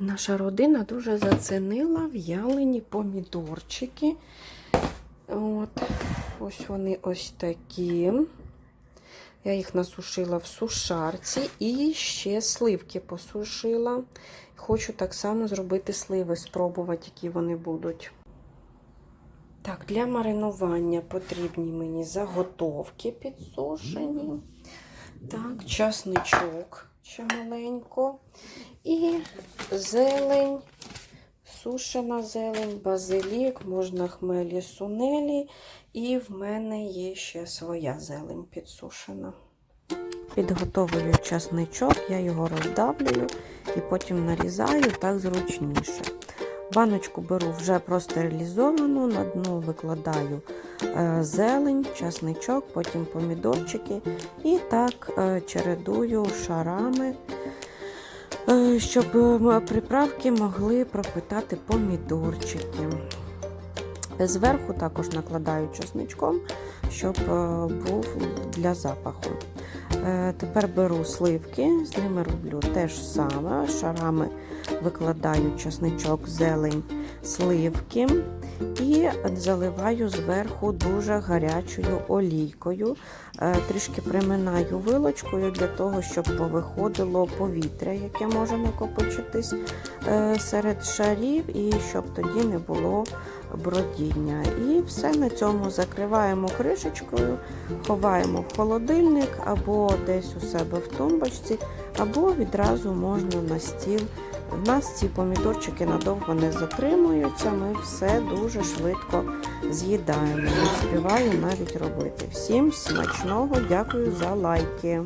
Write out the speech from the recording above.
Наша родина дуже зацінила в'ялені помідорчики. От, ось вони ось такі. Я їх насушила в сушарці і ще сливки посушила. Хочу так само зробити сливи, спробувати, які вони будуть. Так, для маринування потрібні мені заготовки підсушені. Так, часничок ще маленько. І зелень, сушена зелень, базилік, можна хмелі сунелі. І в мене є ще своя зелень підсушена. Підготовлюю часничок, я його роздавлюю і потім нарізаю так зручніше. Баночку беру вже простерилізовану, на дно викладаю е, зелень, часничок, потім помідорчики і так е, чередую шарами, щоб е, приправки могли пропитати помідорчики. Зверху також накладаю чесничком, щоб е, був для запаху. Е, Тепер беру сливки, з ними роблю те ж саме. Шарами викладаю чесничок, зелень, сливки і заливаю зверху дуже гарячою олійкою. Е, Трішки приминаю вилочкою для того, щоб повиходило повітря, яке може накопичитись е, серед шарів, і щоб тоді не було бродіння. І все на цьому закриваємо кришечкою, ховаємо в холодильник або десь у себе в тумбочці, або відразу можна на стіл. У нас ці помідорчики надовго не затримуються, ми все дуже швидко з'їдаємо. Не співаю навіть робити. Всім смачного, дякую за лайки.